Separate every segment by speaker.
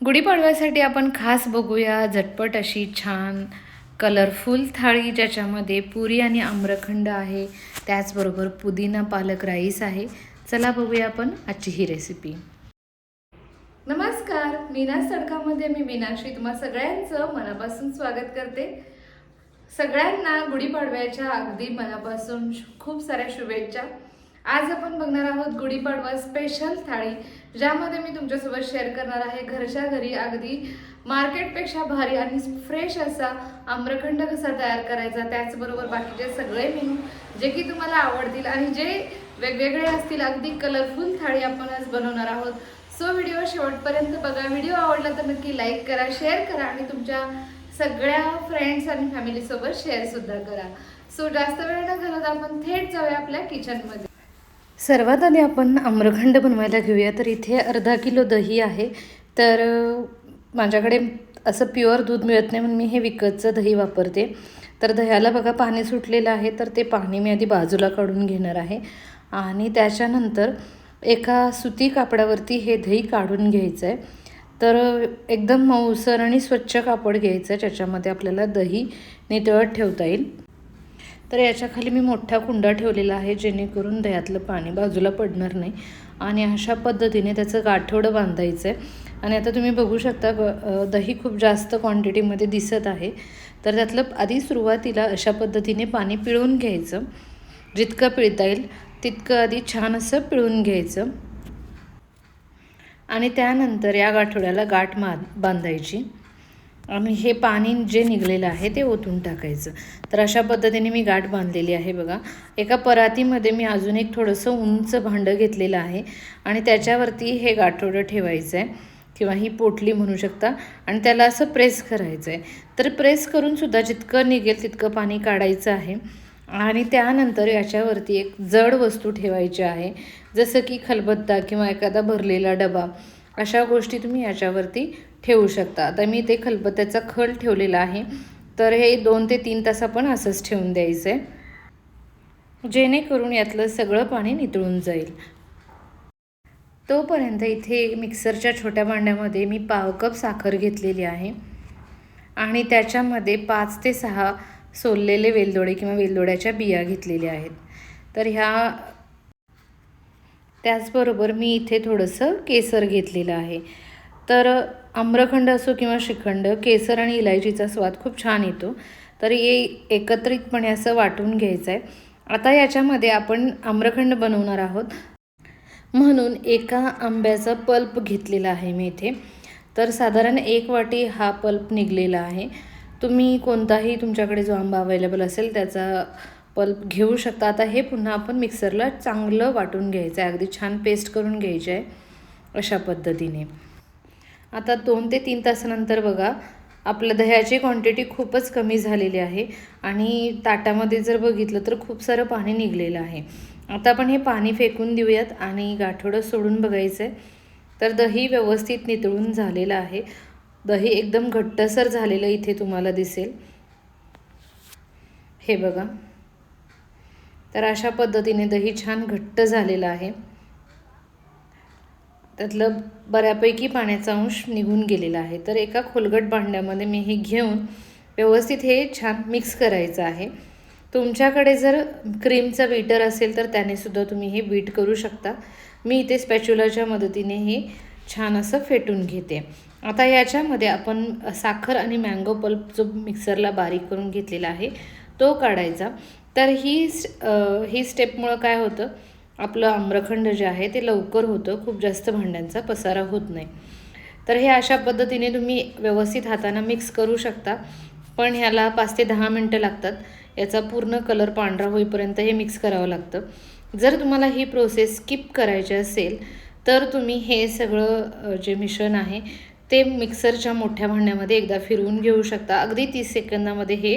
Speaker 1: गुढीपाडव्यासाठी आपण खास बघूया झटपट अशी छान कलरफुल थाळी ज्याच्यामध्ये पुरी आणि आम्रखंड आहे. त्याचबरोबर पुदिना पालक राईस आहे. चला बघूया आपण आजची ही रेसिपी नमस्कार मीनास तडकामध्ये मी मीनाक्षी. तुम्हा सगळ्यांचं मनापासून स्वागत करते. सगळ्यांना गुढीपाडव्याच्या अगदी मनापासून खूप साऱ्या शुभेच्छा. आज आपण बघणार आहोत गुढीपाडवा स्पेशल थाळी ज्यामध्ये मी तुमच्यासोबत शेअर करणार आहे. घरच्या घरी अगदी मार्केटपेक्षा भारी आणि फ्रेश असा आम्रखंड कसा तयार करायचा त्याचबरोबर बाकीचे सगळे मेनू जे की तुम्हाला आवडतील आणि जे वेगवेगळे असतील अगदी कलरफुल थाळी आपण आज बनवणार आहोत. सो व्हिडिओ शेवटपर्यंत बघा. व्हिडिओ आवडला तर नक्की लाईक करा शेअर करा आणि तुमच्या सगळ्या फ्रेंड्स आणि फॅमिलीसोबत शेअरसुद्धा करा. सो जास्त वेळ न घालत आपण थेट जाऊया आपल्या किचनमध्ये सर्वात आधी आपण आम्रखंड बनवायला घेऊया. तर इथे अर्धा किलो दही आहे. तर माझ्याकडे असं प्युअर दूध मिळत नाही म्हणून मी हे विकतचं दही वापरते. तर दह्याला बघा पाणी सुटलेलं आहे. तर ते पाणी मी आधी बाजूला काढून घेणार आहे. आणि त्याच्यानंतर एका सुती कापडावरती हे दही काढून घ्यायचं आहे तर एकदम मऊसर आणि स्वच्छ कापड घ्यायचं आहे ज्याच्यामध्ये आपल्याला दही नितळत ठेवता येईल. तर याच्याखाली मी मोठ्या कुंडा ठेवलेला आहे जेणेकरून दह्यातलं पाणी बाजूला पडणार नाही. आणि अशा पद्धतीने त्याचं गाठोडं बांधायचं आहे आणि आता तुम्ही बघू शकता ग दही खूप जास्त क्वांटिटीमध्ये दिसत आहे. तर त्यातलं आधी सुरुवातीला अशा पद्धतीने पाणी पिळून घ्यायचं. जितकं पिळता येईल तितकं आधी छान असं पिळून घ्यायचं. आणि त्यानंतर या गाठोड्याला गाठ मा बांधायची. आणि हे पाणी जे निघलेलं आहे ते ओतून टाकायचं. तर अशा पद्धतीने मी गाठ बांधलेली आहे बघा. एका परातीमध्ये मी अजून एक थोडंसं उंच भांडं घेतलेलं आहे आणि त्याच्यावरती हे गाठोडं ठेवायचं आहे किंवा ही पोटली म्हणू शकता आणि त्याला असं प्रेस करायचं आहे तर प्रेस करूनसुद्धा जितकं निघेल तितकं पाणी काढायचं आहे आणि त्यानंतर याच्यावरती एक जड वस्तू ठेवायची आहे. जसं की खलबत्ता किंवा एखादा भरलेला डबा. अशा गोष्टी तुम्ही याच्यावरती ठेवू शकता. आता मी ते खलबत्त्याचा खल ठेवलेला आहे. तर हे दोन ते तीन तास आपण असंच ठेवून द्यायचं. आहे जेणेकरून यातलं सगळं पाणी नितळून जाईल. तोपर्यंत इथे मिक्सरच्या छोट्या भांड्यामध्ये मी पाव कप साखर घेतलेली आहे. आणि त्याच्यामध्ये पाच ते सहा सोललेले वेलदोडे किंवा वेलदोड्याच्या बिया घेतलेल्या आहेत. तर ह्या त्याचबरोबर मी इथे थोडंसं केसर घेतलेलं आहे. तर आम्रखंड असो किंवा श्रीखंड केसर आणि इलायचीचा स्वाद खूप छान येतो. तर हे एकत्रितपणे असं वाटून घ्यायचं आहे आता याच्यामध्ये आपण आम्रखंड बनवणार आहोत. म्हणून एका आंब्याचा पल्प घेतलेला आहे मी इथे. तर साधारण एक वाटी हा पल्प निघलेला आहे. तुम्ही कोणताही तुमच्याकडे जो आंबा अवेलेबल असेल त्याचा पल्प घेऊ शकता. आता हे पुन्हा आपण मिक्सरला चांगलं वाटून घ्यायचं आहे अगदी छान पेस्ट करून घ्यायचं आहे अशा पद्धतीने. आता दोन ते तीन तासानंतर बघा आपलं दह्याची क्वांटिटी खूपच कमी झालेली आहे आणि ताटामध्ये जर बघितलं तर खूप सारं पाणी निघलेलं आहे. आता आपण हे पाणी फेकून देऊयात आणि गाठोडं सोडून बघायचं आहे तर दही व्यवस्थित नितळून झालेलं आहे. दही एकदम घट्टसर झालेलं इथे तुम्हाला दिसेल. हे बघा. तर अशा पद्धतीने दही छान घट्ट झालेलं आहे. त्यातलं बऱ्यापैकी पाण्याचा अंश निघून गेलेला आहे. तर एका खोलगट भांड्यामध्ये मी हे घेऊन व्यवस्थित हे छान मिक्स करायचं आहे. तुमच्याकडे जर क्रीमचं बीटर असेल तर त्याने सुद्धा तुम्ही हे बीट करू शकता. मी इथे स्पॅच्युलाच्या मदतीने हे छान असं फेटून घेते. आता याच्यामध्ये आपण साखर आणि मँगो पल्प जो मिक्सरला बारीक करून घेतलेला आहे तो काढायचा. तर ही ही स्टेपमुळं काय होतं? आपलं आम्रखंड जे आहे ते लवकर होतं खूप जास्त भांड्यांचा पसारा होत नाही. तर हे अशा पद्धतीने तुम्ही व्यवस्थित हाताने मिक्स करू शकता. पण ह्याला पाच ते दहा मिनटं लागतात. याचा पूर्ण कलर पांढरा होईपर्यंत हे मिक्स करावं लागतं. जर तुम्हाला ही प्रोसेस स्किप करायची असेल तर तुम्ही हे सगळं जे मिश्रण आहे ते मिक्सरच्या मोठ्या भांड्यामध्ये एकदा फिरवून घेऊ शकता. अगदी तीस सेकंदामध्ये हे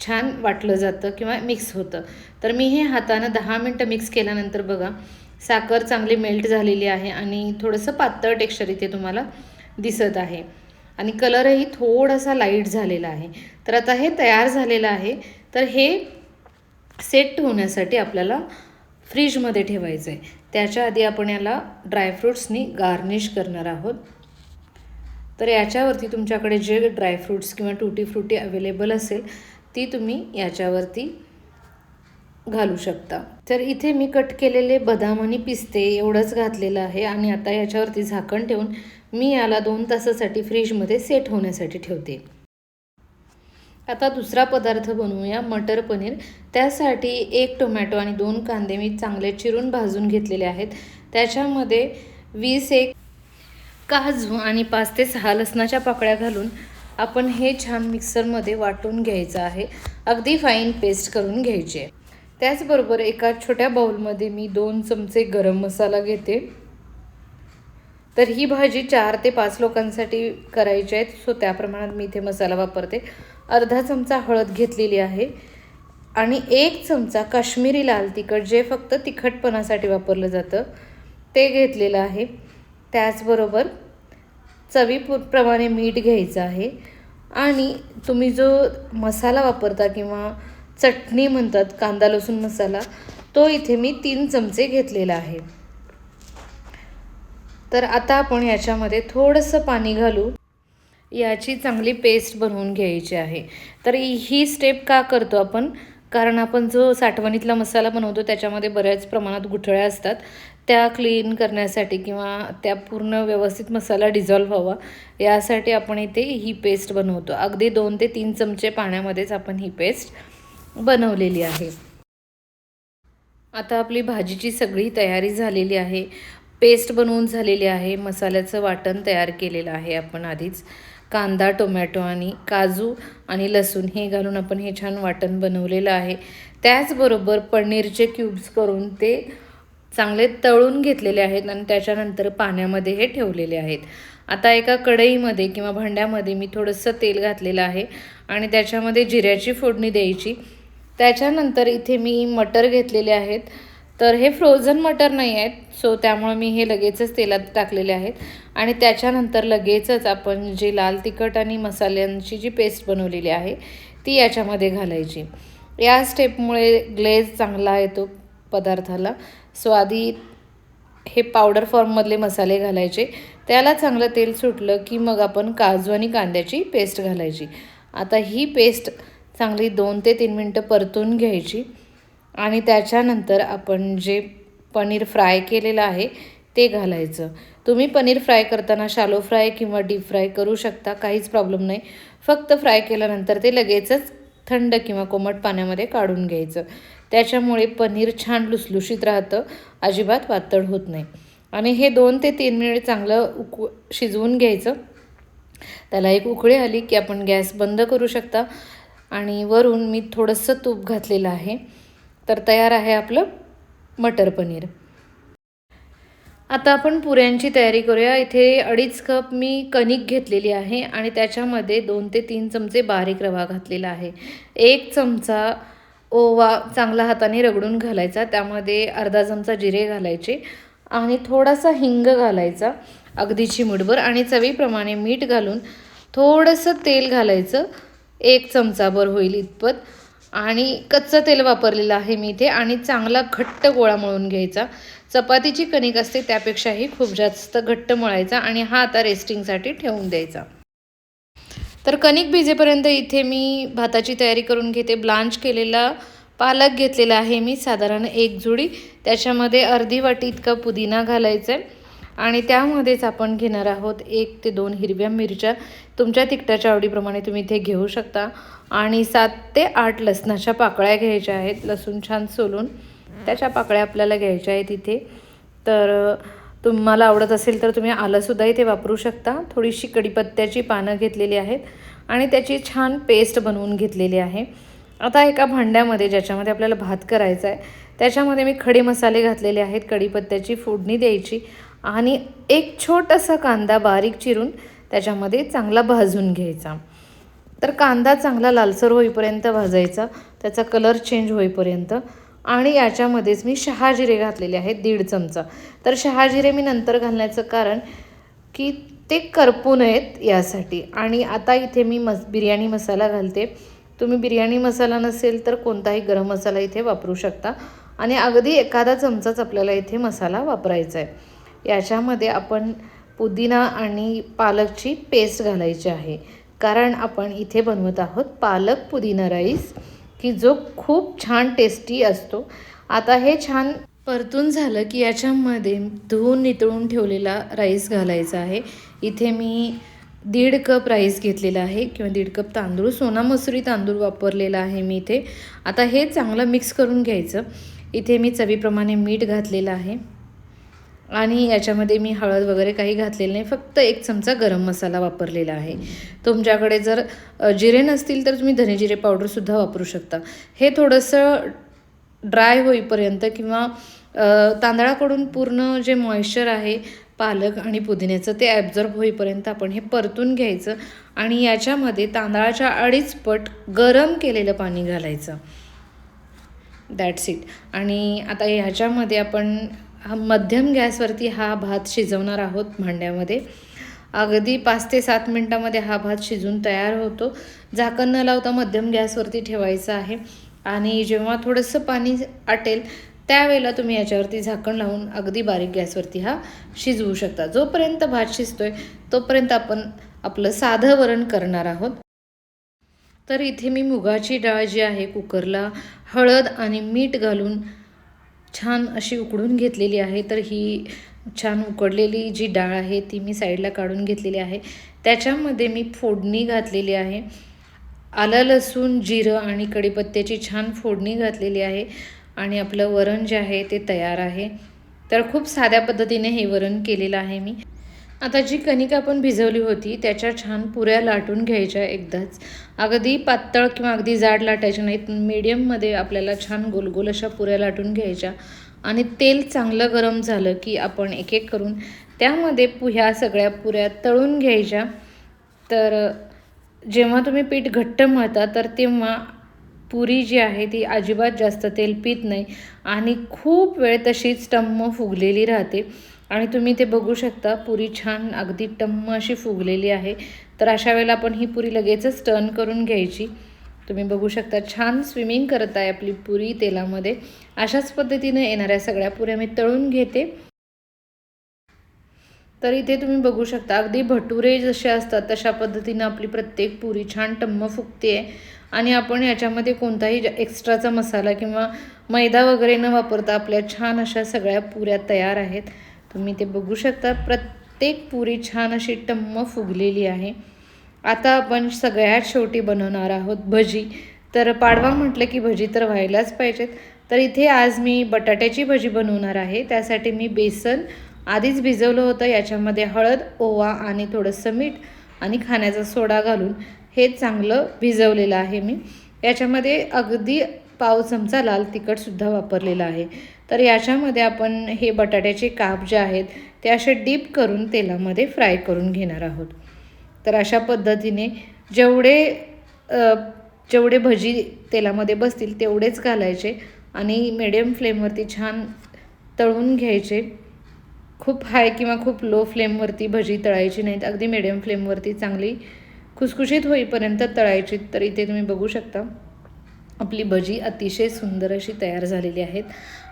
Speaker 1: छान वाटलं जातं किंवा मिक्स होतं. तर मी हे हातानं दहा मिनटं मिक्स केल्यानंतर बघा साखर चांगली मेल्ट झालेली आहे आणि थोडंसं पातळ टेक्स्चर इथे तुम्हाला दिसत आहे. आणि कलरही थोडासा लाइट झालेला आहे. तर आता हे तयार झालेलं आहे. तर हे सेट होण्यासाठी आपल्याला फ्रीजमध्ये ठेवायचं आहे त्याच्या आधी आपण याला ड्रायफ्रूट्सनी गार्निश करणार आहोत. तर याच्यावरती तुमच्याकडे जे ड्रायफ्रूट्स किंवा टुटी फ्रुटी अवेलेबल असेल ती तुम्ही याच्यावरती घालू शकता. तर इथे मी कट केलेले बदाम आणि पिस्ते एवढंच घातलेलं आहे आणि आता याच्यावरती झाकण ठेवून मी याला दोन तासासाठी फ्रीजमध्ये सेट होण्यासाठी ठेवते. आता दुसरा पदार्थ बनवूया मटर पनीर. त्यासाठी एक टोमॅटो आणि दोन कांदे मी चांगले चिरून भाजून घेतलेले आहेत. त्याच्यामध्ये वीस एक काजू आणि पाच ते सहा लसणाच्या पाकळ्या घालून आपण हे छान मिक्सरमध्ये वाटून घ्यायचं आहे. अगदी फाईन पेस्ट करून घ्यायची. आहे त्याचबरोबर एका छोट्या बाउलमध्ये मी दोन चमचे गरम मसाला घेते. तर ही भाजी चार ते पाच लोकांसाठी करायची आहे. सो त्या प्रमाणात मी इथे मसाला वापरते. अर्धा चमचा हळद घेतलेली आहे. आणि एक चमचा काश्मीरी लाल तिखट जे फक्त तिखटपणासाठी वापरलं जातं ते घेतलेलं आहे. त्याचबरोबर चवीप्रमाणे मीठ घ्यायचं आहे. आणि तुम्ही जो मसाला वापरता किंवा चटणी म्हणतात कांदा लसूण मसाला तो इथे मी तीन चमचे घेतलेला आहे. तर आता आपण याच्यामध्ये थोडंसं पाणी घालू. याची चांगली पेस्ट बनवून घ्यायची आहे. तर ही स्टेप का करतो आपण? कारण आपण जो साठवणीतला मसाला बनवतो त्याच्यामध्ये बऱ्याच प्रमाणात गुठळ्या असतात. त्या क्लीन करण्यासाठी किंवा त्या पूर्ण व्यवस्थित मसाला डिझॉल्व्ह व्हावा यासाठी आपण इथे ही पेस्ट बनवतो. अगदी दोन ते तीन चमचे पाण्यामध्येच आपण ही पेस्ट बनवलेली आहे. आता आपली भाजीची सगळी तयारी झालेली आहे. पेस्ट बनवून झालेली आहे. मसाल्याचं वाटण तयार केलेलं आहे आपण आधीच. कांदा टोमॅटो आणि काजू आणि लसूण हे घालून आपण हे छान वाटण बनवलेलं आहे. त्याचबरोबर पनीरचे क्यूब्स करून ते चांगले तळून घेतलेले आहेत आणि त्याच्यानंतर पाण्यामध्ये हे ठेवलेले आहेत. आता एका कढईमध्ये किंवा भांड्यामध्ये मी थोडंसं तेल घातलेलं आहे आणि त्याच्यामध्ये जिऱ्याची फोडणी द्यायची. त्याच्यानंतर इथे मी मटर घेतलेले आहेत. तर हे फ्रोझन मटर नाही आहेत सो त्यामुळे मी हे लगेचच तेलात टाकलेले आहेत. आणि त्याच्यानंतर लगेचच आपण जे लाल तिखट आणि मसाल्यांची जी पेस्ट बनवलेली आहे ती याच्यामध्ये घालायची. या स्टेपमुळे ग्लेज चांगला येतो. पदार्थाला. सो आधी हे पावडर फॉर्ममधले मसाले घालायचे. त्याला चांगलं तेल सुटलं की मग आपण काजू आणि कांद्याची पेस्ट घालायची. आता ही पेस्ट चांगली दोन ते तीन मिनटं परतून घ्यायची. आणि त्याच्यानंतर आपण जे पनीर फ्राय केलेलं आहे ते घालायचं. तुम्ही पनीर फ्राय करताना शालो फ्राय किंवा डीप फ्राय करू शकता काहीच प्रॉब्लेम नाही. फक्त फ्राय केल्यानंतर ते लगेचच थंड किंवा कोमट पाण्यामध्ये काढून घ्यायचं. त्याच्यामुळे पनीर छान लुसलुशीत राहतं अजिबात पातळ होत नाही. आणि हे दोन ते तीन मिनिट चांगलं उक शिजवून घ्यायचं. त्याला एक उकळी आली की आपण गॅस बंद करू शकता. आणि वरून मी थोडंसं तूप घातलेलं आहे. तर तयार आहे आपलं मटर पनीर. आता आपण पुऱ्यांची तयारी करूया. इथे अडीच कप मी कणिक घेतलेली आहे आणि त्याच्यामध्ये दोन ते तीन चमचे बारीक रवा घातलेला आहे. एक चमचा ओवा चांगला हाताने रगडून घालायचा त्यामध्ये अर्धा चमचा जिरे घालायचे आणि थोडासा हिंग घालायचा अगदी चिमुटभर आणि चवीप्रमाणे मीठ घालून थोडंसं तेल घालायचं एक चमचाभर होईल इतपत. आणि कच्चं तेल वापरलेलं आहे मी इथे आणि चांगला घट्ट गोळा मळून घ्यायचा. चपातीची कणिक असते त्यापेक्षाही खूप जास्त घट्ट मळायचा आणि हा आता रेस्टिंगसाठी ठेवून द्यायचा. तर कणिक भिजेपर्यंत इथे मी भाताची तयारी करून घेते. ब्लांच केलेला पालक घेतलेला आहे मी साधारण एक जुडी. त्याच्यामध्ये अर्धी वाटी इतका पुदिना घालायचा आहे आणि त्यामध्येच आपण घेणार आहोत एक ते दोन हिरव्या मिरच्या. तुमच्या तिखटाच्या आवडीप्रमाणे तुम्ही इथे घेऊ शकता. आणि सात ते आठ लसणाच्या पाकळ्या घ्यायच्या आहेत. लसूण छान सोलून त्याच्या पाकळ्या आपल्याला घ्यायच्या आहेत इथे. तर तुम्हाला आवडत असेल तर तुम्ही आलंसुद्धा इथे वापरू शकता. थोडीशी कडीपत्त्याची पानं घेतलेली आहेत. आणि त्याची छान पेस्ट बनवून घेतलेली आहे. आता एका भांड्यामध्ये ज्याच्यामध्ये आपल्याला भात करायचा आहे त्याच्यामध्ये मी खडे मसाले घातलेले आहेत कढीपत्त्याची फोडणी द्यायची आणि एक छोटासा कांदा बारीक चिरून त्याच्यामध्ये चांगला भाजून घ्यायचा. तर कांदा चांगला लालसर होईपर्यंत भाजायचा त्याचा कलर चेंज होईपर्यंत. आणि याच्यामध्येच मी शहाजिरे घातलेले आहेत दीड चमचा. तर शहाजिरे मी नंतर घालण्याचं कारण की ते करपू नयेत यासाठी. आणि आता इथे मी मस बिर्याणी मसाला घालते. तुम्ही बिर्याणी मसाला नसेल तर कोणताही गरम मसाला इथे वापरू शकता. आणि अगदी एखादा चमचाच आपल्याला इथे मसाला वापरायचा आहे. याच्यामध्ये आपण पुदिना आणि पालकची पेस्ट घालायची आहे. कारण आपण इथे बनवत आहोत पालक पुदिना राईस की जो खूप छान टेस्टी असतो. आता हे छान परतून झालं की याच्यामध्ये धुवून नितळून ठेवलेला राईस घालायचा आहे. इथे मी दीड कप राईस घेतलेला आहे किंवा दीड कप तांदूळ सोना मसुरी तांदूळ वापरलेला आहे मी इथे. आता हे चांगलं मिक्स करून घ्यायचं. इथे मी चवीप्रमाणे मीठ घातलेलं आहे. आणि याच्यामध्ये मी हळद वगैरे काही घातलेलं नाही फक्त एक चमचा गरम मसाला वापरलेला आहे. तुमच्याकडे जर जिरे नसतील तर तुम्ही धने जिरे पावडरसुद्धा वापरू शकता. हे थोडंसं ड्राय होईपर्यंत किंवा तांदळाकडून पूर्ण जे मॉइश्चर आहे पालक आणि पुदिन्याचं ते ॲब्झॉर्ब होईपर्यंत आपण हे परतून घ्यायचं आणि याच्यामध्ये तांदळाच्या अडीच पट गरम केलेलं पाणी घालायचं. दॅट्स इट आणि आता ह्याच्यामध्ये आपण मध्यम गॅसवरती हा भात शिजवणार आहोत भांड्यामध्ये. अगदी पाच ते सात मिनटामध्ये हा भात शिजून तयार होतो. झाकण न लावता मध्यम गॅसवरती ठेवायचं आहे. आणि जेव्हा थोडंसं पाणी आटेल त्यावेळेला तुम्ही याच्यावरती झाकण लावून अगदी बारीक गॅसवरती हा शिजवू शकता. जोपर्यंत भात शिजतोय तोपर्यंत आपण आपलं साधं वरण करणार आहोत. तर इथे मी मुगाची डाळ जी आहे कुकरला हळद आणि मीठ घालून छान अशी उकडून घेतलेली आहे. तर ही छान उकडलेली जी डाळ आहे ती मी साईडला काढून घेतलेली आहे. त्याच्यामध्ये मी फोडणी घातलेली आहे. आलं लसूण जिरं आणि कडीपत्त्याची छान फोडणी घातलेली आहे. आणि आपलं वरण जे आहे ते तयार आहे. तर खूप साध्या पद्धतीने हे वरण केलेलं आहे मी. आता जी कणिका आपण भिजवली होती त्याच्या छान पुऱ्या लाटून घ्यायच्या एकदाच. अगदी पातळ किंवा अगदी जाड लाटायच्या नाहीत मीडियममध्ये आपल्याला छान गोल गोल अशा पुऱ्या लाटून घ्यायच्या. आणि तेल चांगलं गरम झालं की आपण एक एक करून त्यामध्ये पु ह्या सगळ्या पुऱ्या तळून घ्यायच्या. तर जेव्हा तुम्ही पीठ घट्ट मळता तर तेव्हा पुरी जी आहे ती अजिबात जास्त तेल पित नाही आणि खूप वेळ तशीच टम्म फुगलेली राहते. आणि तुम्ही ते बघू शकता पुरी छान अगदी टम्म अशी फुगलेली आहे. तर अशा वेळेला आपण ही पुरी लगेचच टर्न करून घ्यायची. तुम्ही बघू शकता छान स्विमिंग करत आहे आपली पुरी तेलामध्ये. अशाच पद्धतीने येणाऱ्या सगळ्या पुऱ्या मी तळून घेते. तर इथे तुम्ही बघू शकता अगदी भटुरे जसे असतात तशा पद्धतीनं आपली प्रत्येक पुरी छान टम्म फुगते आहे आणि आपण याच्यामध्ये कोणताही एक्स्ट्राचा मसाला किंवा मैदा वगैरे न वापरता आपल्या छान अशा सगळ्या पुऱ्या तयार आहेत. तुम्ही ते बघू शकता. प्रत्येक पुरी छान अशी टम्म फुगलेली आहे. आता आपण सगळ्यात शेवटी बनवणार आहोत भजी. तर पाडवा म्हटलं की भजी तर व्हायलाच पाहिजेत. तर इथे आज मी बटाट्याची भजी बनवणार आहे. त्यासाठी मी बेसन आधीच भिजवलं होतं. याच्यामध्ये हळद ओवा आणि थोडंसं मीठ आणि खाण्याचा सोडा घालून हे चांगलं भिजवलेलं आहे मी. याच्यामध्ये अगदी पाव चमचा लाल तिखटसुद्धा वापरलेलं आहे. तर याच्यामध्ये आपण हे बटाट्याचे काप जे आहेत ते असे डीप करून तेलामध्ये फ्राय करून घेणार आहोत. तर अशा पद्धतीने जेवढे जेवढे भजी तेलामध्ये बसतील तेवढेच घालायचे आणि मिडियम फ्लेमवरती छान तळून घ्यायचे. खूप हाय किंवा खूप लो फ्लेमवरती भजी तळायची नाहीत. अगदी मिडियम फ्लेमवरती चांगली खुसखुशीत होईपर्यंत तळायची. तर इथे तुम्ही बघू शकता आपली भजी अतिशय सुंदर अशी तयार झालेली आहेत.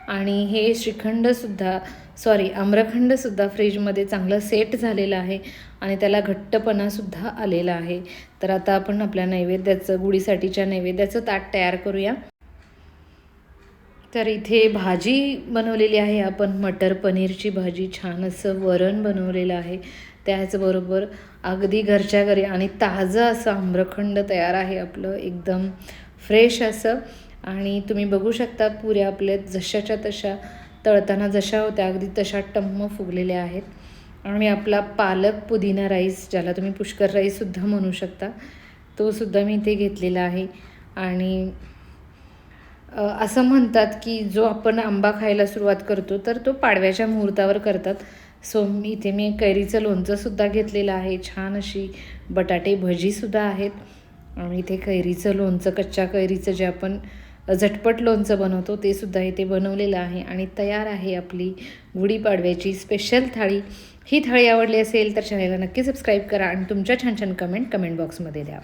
Speaker 1: आणि हे श्रीखंडसुद्धा सॉरी आम्रखंडसुद्धा फ्रीजमध्ये चांगलं सेट झालेलं आहे आणि त्याला घट्टपणासुद्धा आलेला आहे. तर आता आपण आपल्या नैवेद्याचं गुढीसाठीच्या नैवेद्याचं ताट तयार करूया. तर इथे भाजी बनवलेली आहे. आपण मटर पनीरची भाजी छान असं वरण बनवलेलं आहे. त्याचबरोबर अगदी घरच्या घरी आणि ताजं असं आम्रखंड तयार आहे आपलं. एकदम फ्रेश असं. आणि तुम्ही बघू शकता पुऱ्या आपल्या जशाच्या तशा तळताना जशा होत्या अगदी तशा टम्म फुगलेल्या आहेत. आणि आपला पालक पुदिना राईस ज्याला तुम्ही पुष्कर राईससुद्धा म्हणू शकता तोसुद्धा मी इथे घेतलेला आहे. आणि असं म्हणतात की जो आपण आंबा खायला सुरुवात करतो तर तो पाडव्याच्या मुहूर्तावर करतात. सो मी इथे मी कैरीचं लोणचंसुद्धा घेतलेलं आहे. छान अशी बटाटे भजीसुद्धा आहेत. आणि इथे कैरीचं लोणचं कच्च्या कैरीचं जे आपण झटपट लोणचं बनवतो ते सुद्धा इथे बनवलेलं आहे. आणि तयार आहे आपली गुढीपाडव्याची स्पेशल थाळी. ही थाळी आवडली असेल तर चॅनलला नक्की सबस्क्राईब करा. आणि तुमच्या छान छान कमेंट कमेंट बॉक्समध्ये द्या.